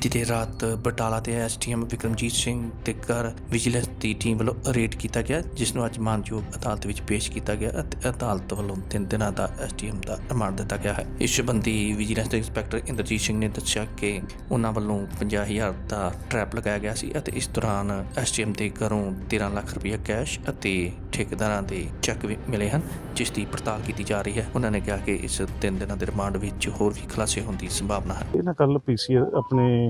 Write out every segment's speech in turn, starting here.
ਬੀਤੀ ਦੇਰ ਰਾਤ ਬਟਾਲਾ ਦੇ ਐਸਟੀਐਮ ਵਿਕਰਮਜੀਤ ਸਿੰਘ ਦੇ ਘਰ ਵਿਜੀਲੈਂਸ ਦੀ ਟੀਮ ਵੱਲੋਂ ਰੇਡ ਕੀਤਾ ਗਿਆ, ਜਿਸ ਨੂੰ ਅੱਜ ਮਾਨਯੋਗ ਅਦਾਲਤ ਵਿੱਚ ਪੇਸ਼ ਕੀਤਾ ਗਿਆ ਅਤੇ ਅਦਾਲਤ ਵੱਲੋਂ ਤਿੰਨ ਦਿਨਾਂ ਦਾ ਐਸਟੀਐਮ ਦਾ ਰਿਮਾਂਡ ਦਿੱਤਾ ਗਿਆ ਹੈ। ਇਸ ਸੰਬੰਧੀ ਵਿਜੀਲੈਂਸ ਦੇ ਇੰਸਪੈਕਟਰ ਇੰਦਰਜੀਤ ਸਿੰਘ ਨੇ ਦੱਸਿਆ ਕਿ ਉਹਨਾਂ ਵੱਲੋਂ 50000 ਦਾ ਟਰੈਪ ਲਗਾਇਆ ਗਿਆ ਸੀ ਅਤੇ ਇਸ ਦੌਰਾਨ ਐਸਟੀਐਮ ਦੇ ਘਰੋਂ 13 ਲੱਖ ਰੁਪਏ ਕੈਸ਼ ਅਤੇ ਠੇਕੇਦਾਰਾਂ ਦੇ ਚੈੱਕ ਵੀ ਮਿਲੇ ਹਨ, ਜਿਸ ਦੀ ਪੜਤਾਲ ਕੀਤੀ ਜਾ ਰਹੀ ਹੈ। ਉਹਨਾਂ ਨੇ ਕਿਹਾ ਕਿ ਇਸ ਤਿੰਨ ਦਿਨਾਂ ਦੇ ਰਿਮਾਂਡ ਵਿੱਚ ਹੋਰ ਵੀ ਖੁਲਾਸੇ ਹੋਣ ਦੀ ਸੰਭਾਵਨਾ ਹੈ। ਇਹ ਨਾ ਕੱਲ ਪੀਸੀਐਸ ਆਪਣੇ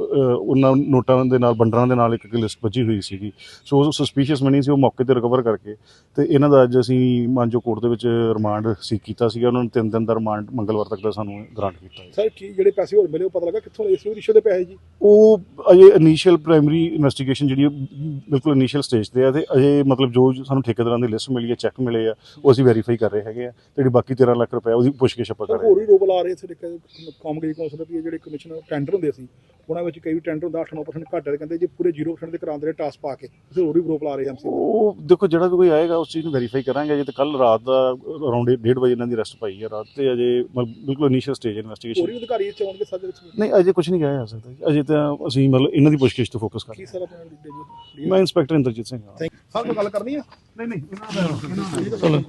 ਉਹਨਾਂ ਨੋਟਾਂ ਦੇ ਨਾਲ ਬੰਡਰਾਂ ਦੇ ਨਾਲ ਇੱਕ ਇੱਕ ਲਿਸਟ ਬੱਜੀ ਹੋਈ ਸੀਗੀ। ਸੋ ਉਹ ਸਸਪੀਸ਼ੀਅਸ ਮਨੀ ਸੀ ਉਹ ਮੌਕੇ ਤੇ ਰਿਕਵਰ ਕਰਕੇ ਤੇ ਇਹਨਾਂ ਦਾ ਅੱਜ ਅਸੀਂ ਮਾਨਜੋ ਕੋਰਟ ਦੇ ਵਿੱਚ ਰਿਮਾਂਡ ਸੀਕ ਕੀਤਾ ਸੀਗਾ। ਉਹਨਾਂ ਨੂੰ ਤਿੰਨ ਦਿਨ ਦਾ ਰਿਮਾਂਡ ਮੰਗਲਵਾਰ ਤੱਕ ਦਾ ਸਾਨੂੰ ਗ੍ਰਾਂਟ ਕੀਤਾ ਹੈ। ਸਰ ਕੀ ਜਿਹੜੇ ਪੈਸੇ ਹੋਰ ਮਿਲੇ ਉਹ ਪਤਾ ਲੱਗਾ ਕਿੱਥੋਂ ਸੀ? ਉਹ ਰਿਸ਼ਵਤ ਦੇ ਪੈਸੇ ਜੀ? ਉਹ ਅਜੇ ਇਨੀਸ਼ੀਅਲ ਪ੍ਰਾਇਮਰੀ ਇਨਵੈਸਟੀਗੇਸ਼ਨ ਜਿਹੜੀ ਹੈ, ਬਿਲਕੁਲ ਇਨੀਸ਼ੀਅਲ ਸਟੇਜ ਤੇ ਆ ਤੇ ਅਜੇ ਮਤਲਬ ਜੋ ਸਾਨੂੰ ਠੇਕੇਦਾਰਾਂ ਦੀ ਲਿਸਟ ਮਿਲੀ ਹੈ ਚੈੱਕ ਮਿਲੇ ਆ ਉਹ ਅਸੀਂ ਵੈਰੀਫਾਈ ਕਰ ਰਹੇ ਹੈਗੇ ਆ। ਤੇ ਜਿਹੜੀ ਬਾਕੀ 13 ਲੱਖ ਰੁਪਏ ਉਹਦੀ ਪੁੱਛਗਿੱਛ ਆਪਾਂ ਕਰ ਰਹੇ ਹੋਰ ਵੀ ਰੋਬ ਲਾ ਰਹੇ ਸੀ ਕਾਮਗਰੀ ਕੌਂਸਲ ਦੀ ਜਿਹੜੇ ਕਮਿਸ਼ਨਰ ਟੈਂਡਰ ਹੁੰਦੇ ਸੀ ਉਹਨਾਂ ਵਿੱਚ ਕਈ ਟੈਂਡਰ ਹੁੰਦਾ 8-9% ਘੱਟ ਹੈ ਕਹਿੰਦੇ ਜੇ ਪੂਰੇ 0% ਦੇ ਕਰਾਉਂਦੇ ਰਹੇ ਟਾਸ ਪਾ ਕੇ ਤੁਸੀਂ ਹੋਰ ਵੀ ਰੋਬ ਲਾ ਰਹੇ ਐਮਸੀ ਉਹ ਦੇਖੋ ਜਿਹੜਾ ਵੀ ਕੋਈ ਆਏਗਾ ਉਸ ਚੀਜ਼ ਨੂੰ ਵੈਰੀਫਾਈ ਕਰਾਂਗੇ। ਅਜੇ ਤੇ ਕੱਲ ਰਾਤ ਦਾ ਅਰਾਊਂਡ 1:30 ਵਜੇ ਇਹਨਾਂ ਦੀ ਅਰੈਸਟ ਪਾਈ ਹੈ ਰਾਤ ਤੇ ਅਜੇ ਮਤਲਬ ਬਿਲਕੁਲ ਇਨੀਸ਼ੀਅਲ ਸਟੇਜ ਹੋਰ ਇਨਵੈਸਟੀਗੇਸ਼ਨ ਵੀ ਅਧਿਕਾਰੀ ਇੱਥੇ ਆਉਣਗੇ ਦੇ ਵਿੱਚ? ਨਹੀਂ ਅਜੇ ਕੁਝ ਨਹੀਂ ਕਿਹਾ ਜਾ ਸਕਦਾ ਜੀ। ਅਜੇ ਤਾਂ ਅਸੀਂ ਮਤਲਬ ਇਹਨਾਂ ਦੀ ਪੁੱਛਗਿੱਛ ਤੇ ਫੋਕਸ ਕਰ ਰਹੇ ਕੀ ਸਰ ਆਪਣਾ ਡੀ- ਹਾਂ ਮੈਂ ਇੰਸਪੈਕਟਰ ਇੰਦਰਜੀਤ ਸਿੰਘ ਹਾਂ। ਸਰ ਕੋਈ ਗੱਲ ਕਰਨੀ ਹੈ? ਨਹੀਂ ਨਹੀਂ ਚਲੋ।